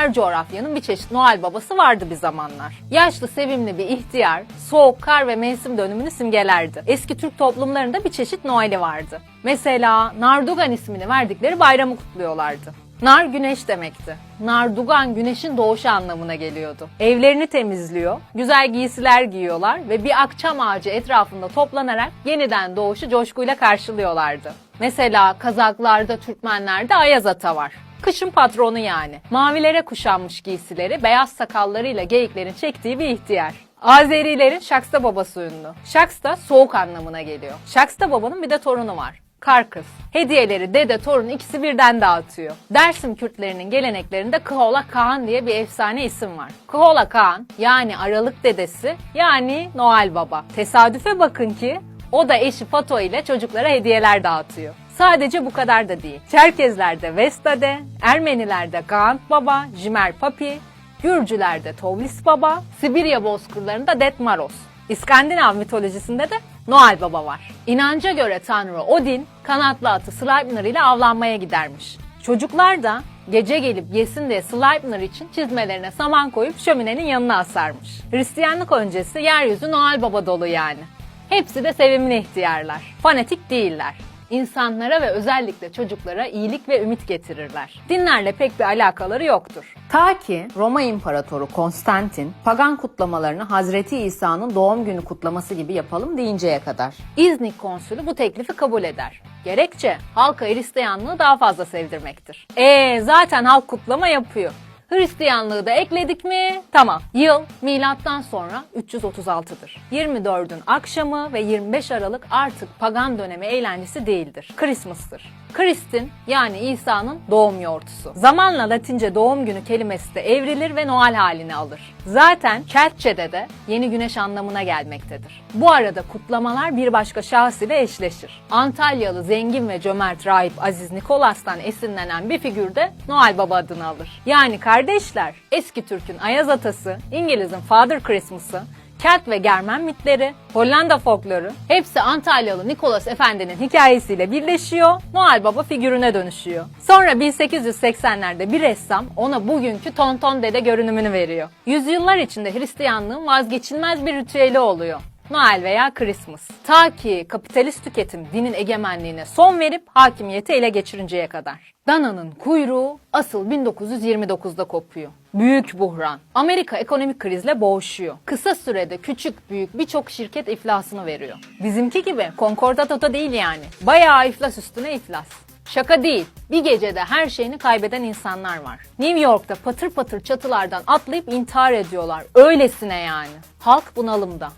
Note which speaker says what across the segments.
Speaker 1: Her coğrafyanın bir çeşit Noel babası vardı bir zamanlar. Yaşlı, sevimli bir ihtiyar, soğuk, kar ve mevsim dönümünü simgelerdi. Eski Türk toplumlarında bir çeşit Noel'i vardı. Mesela Nardugan ismini verdikleri bayramı kutluyorlardı. Nar güneş demekti. Nardugan güneşin doğuşu anlamına geliyordu. Evlerini temizliyor, güzel giysiler giyiyorlar ve bir akçam ağacı etrafında toplanarak yeniden doğuşu coşkuyla karşılıyorlardı. Mesela Kazaklarda, Türkmenlerde Ayaz Ata var. Kışın patronu yani. Mavilere kuşanmış giysileri, beyaz sakallarıyla geyiklerin çektiği bir ihtiyar. Azerilerin Şaksta babası ünlü. Şaksta soğuk anlamına geliyor. Şaksta babanın bir de torunu var. Karkız. Hediyeleri dede torun ikisi birden dağıtıyor. Dersim Kürtlerinin geleneklerinde Kıhola Kağan diye bir efsane isim var. Kıhola Kağan yani Aralık dedesi yani Noel Baba. Tesadüfe bakın ki o da eşi Fato ile çocuklara hediyeler dağıtıyor. Sadece bu kadar da değil. Çerkezlerde Vestade, Ermenilerde Gant Baba, Jimer Papi, Gürcülerde Tovlis Baba, Sibirya bozkırlarında Detmaros. İskandinav mitolojisinde de Noel Baba var. İnanca göre Tanrı Odin kanatlı atı Sleipnir ile avlanmaya gidermiş. Çocuklar da gece gelip yesin diye Sleipnir için çizmelerine saman koyup şöminenin yanına asarmış. Hristiyanlık öncesi yeryüzü Noel Baba dolu yani. Hepsi de sevimli ihtiyarlar. Fanatik değiller. İnsanlara ve özellikle çocuklara iyilik ve ümit getirirler. Dinlerle pek bir alakaları yoktur. Ta ki Roma İmparatoru Konstantin pagan kutlamalarını Hazreti İsa'nın doğum günü kutlaması gibi yapalım deyinceye kadar. İznik konsülü bu teklifi kabul eder. Gerekçe halka Hristiyanlığı daha fazla sevdirmektir. Ee zaten halk kutlama yapıyor. Hristiyanlığı da ekledik mi? Tamam. Yıl milattan sonra 336'dır. 24'ün akşamı ve 25 Aralık artık pagan dönemi eğlencesi değildir. Christmas'tır. Christ'in yani İsa'nın doğum yortusu. Zamanla Latince doğum günü kelimesi de evrilir ve Noel halini alır. Zaten Keltçe'de de yeni güneş anlamına gelmektedir. Bu arada kutlamalar bir başka şahıs ile eşleşir. Antalyalı zengin ve cömert rahip Aziz Nikolas'tan esinlenen bir figür de Noel Baba adını alır. Yani kardeşler, eski Türk'ün Ayaz Atası, İngiliz'in Father Christmas'ı, Kelt ve Germen mitleri, Hollanda folkloru hepsi Antalyalı Nikolas Efendi'nin hikayesiyle birleşiyor, Noel Baba figürüne dönüşüyor. Sonra 1880'lerde bir ressam ona bugünkü Tonton Dede görünümünü veriyor. Yüzyıllar içinde Hristiyanlığın vazgeçilmez bir ritüeli oluyor. Noel veya Christmas. Ta ki kapitalist tüketim dinin egemenliğine son verip hakimiyeti ele geçirinceye kadar. Dana'nın kuyruğu asıl 1929'da kopuyor. Büyük buhran. Amerika ekonomik krizle boğuşuyor. Kısa sürede küçük büyük birçok şirket iflasını veriyor. Bizimki gibi konkordato değil yani. Bayağı iflas üstüne iflas. Şaka değil. Bir gecede her şeyini kaybeden insanlar var. New York'ta patır patır çatılardan atlayıp intihar ediyorlar. Öylesine yani. Halk bunalımda.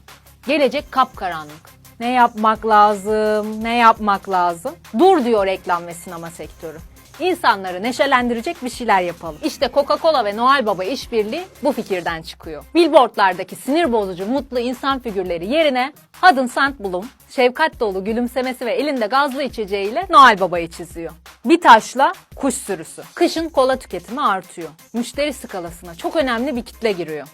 Speaker 1: Gelecek kapkaranlık. Ne yapmak lazım? Ne yapmak lazım? Dur diyor reklam ve sinema sektörü. İnsanları neşelendirecek bir şeyler yapalım. İşte Coca-Cola ve Noel Baba işbirliği bu fikirden çıkıyor. Billboardlardaki sinir bozucu mutlu insan figürleri yerine Hudson Sandblom, şefkat dolu gülümsemesi ve elinde gazlı içeceğiyle Noel Baba'yı çiziyor. Bir taşla kuş sürüsü. Kışın kola tüketimi artıyor. Müşteri skalasına çok önemli bir kitle giriyor.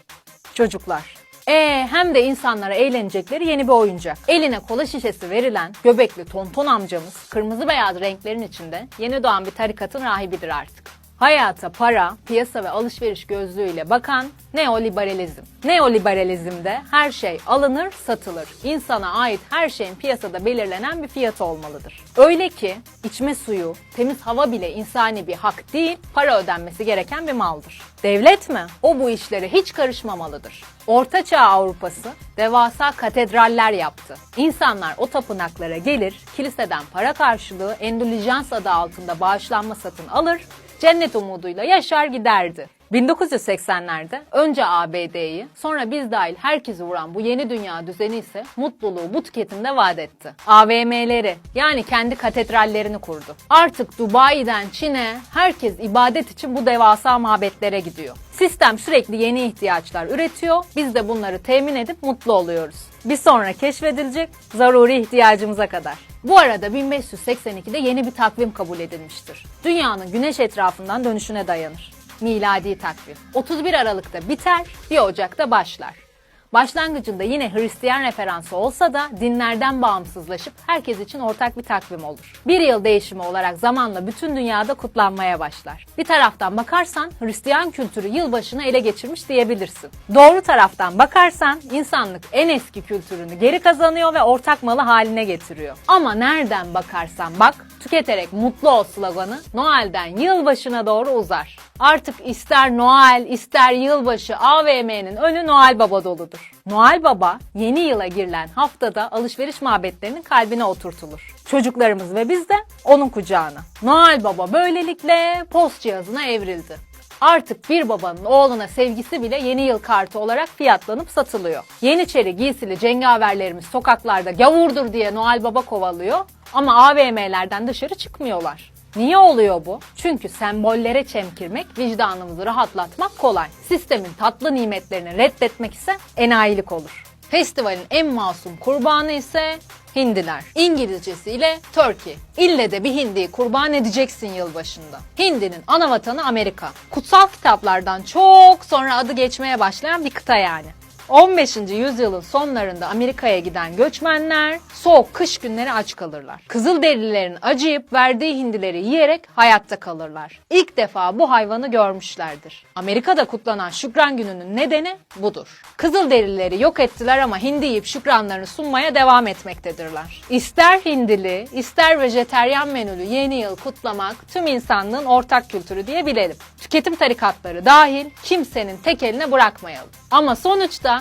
Speaker 1: Çocuklar. Ee, hem de insanlara eğlenecekleri yeni bir oyuncak. Eline kola şişesi verilen göbekli tonton amcamız kırmızı beyaz renklerin içinde yeni doğan bir tarikatın rahibidir artık. Hayata para, piyasa ve alışveriş gözlüğüyle bakan neoliberalizm. Neoliberalizmde her şey alınır, satılır. İnsana ait her şeyin piyasada belirlenen bir fiyatı olmalıdır. Öyle ki içme suyu, temiz hava bile insani bir hak değil, para ödenmesi gereken bir maldır. Devlet mi? O bu işlere hiç karışmamalıdır. Orta Çağ Avrupası devasa katedraller yaptı. İnsanlar o tapınaklara gelir, kiliseden para karşılığı endülijans adı altında bağışlanma satın alır, cennet umuduyla yaşar giderdi. 1980'lerde önce ABD'yi sonra biz dahil herkesi vuran bu yeni dünya düzeni ise mutluluğu bu tüketimde vaat etti. AVM'leri yani kendi katedrallerini kurdu. Artık Dubai'den Çin'e herkes ibadet için bu devasa mabetlere gidiyor. Sistem sürekli yeni ihtiyaçlar üretiyor. Biz de bunları temin edip mutlu oluyoruz. Bir sonra keşfedilecek zaruri ihtiyacımıza kadar. Bu arada 1582'de yeni bir takvim kabul edilmiştir. Dünyanın güneş etrafından dönüşüne dayanır. Miladi takvim. 31 Aralık'ta biter, 1 Ocak'ta başlar. Başlangıcında yine Hristiyan referansı olsa da dinlerden bağımsızlaşıp herkes için ortak bir takvim olur. Bir yıl değişimi olarak zamanla bütün dünyada kutlanmaya başlar. Bir taraftan bakarsan Hristiyan kültürü yılbaşını ele geçirmiş diyebilirsin. Doğru taraftan bakarsan insanlık en eski kültürünü geri kazanıyor ve ortak malı haline getiriyor. Ama nereden bakarsan bak tüketerek mutlu ol sloganı Noel'den yılbaşına doğru uzar. Artık ister Noel ister yılbaşı AVM'nin önü Noel Baba doludur. Noel Baba yeni yıla girilen haftada alışveriş mabetlerinin kalbine oturtulur. Çocuklarımız ve biz de onun kucağına. Noel Baba böylelikle post cihazına evrildi. Artık bir babanın oğluna sevgisi bile yeni yıl kartı olarak fiyatlanıp satılıyor. Yeniçeri giysili cengaverlerimiz sokaklarda gavurdur diye Noel Baba kovalıyor ama AVM'lerden dışarı çıkmıyorlar. Niye oluyor bu? Çünkü sembollere çemkirmek, vicdanımızı rahatlatmak kolay. Sistemin tatlı nimetlerini reddetmek ise enayilik olur. Festivalin en masum kurbanı ise Hindiler. İngilizcesiyle Turkey. İlle de bir hindiyi kurban edeceksin yılbaşında. Hindinin ana vatanı Amerika. Kutsal kitaplardan çok sonra adı geçmeye başlayan bir kıta yani. 15. yüzyılın sonlarında Amerika'ya giden göçmenler soğuk kış günleri aç kalırlar. Kızılderililerin acıyıp verdiği hindileri yiyerek hayatta kalırlar. İlk defa bu hayvanı görmüşlerdir. Amerika'da kutlanan Şükran Günü'nün nedeni budur. Kızılderilileri yok ettiler ama hindi yiyip şükranlarını sunmaya devam etmektedirler. İster hindili, ister vejeteryan menülü yeni yıl kutlamak tüm insanlığın ortak kültürü diye bilelim. Tüketim tarikatları dahil kimsenin tek eline bırakmayalım. Ama sonuçta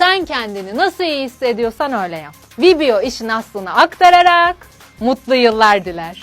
Speaker 1: sen kendini nasıl iyi hissediyorsan öyle yap. Vibio işin aslını aktararak mutlu yıllar diler.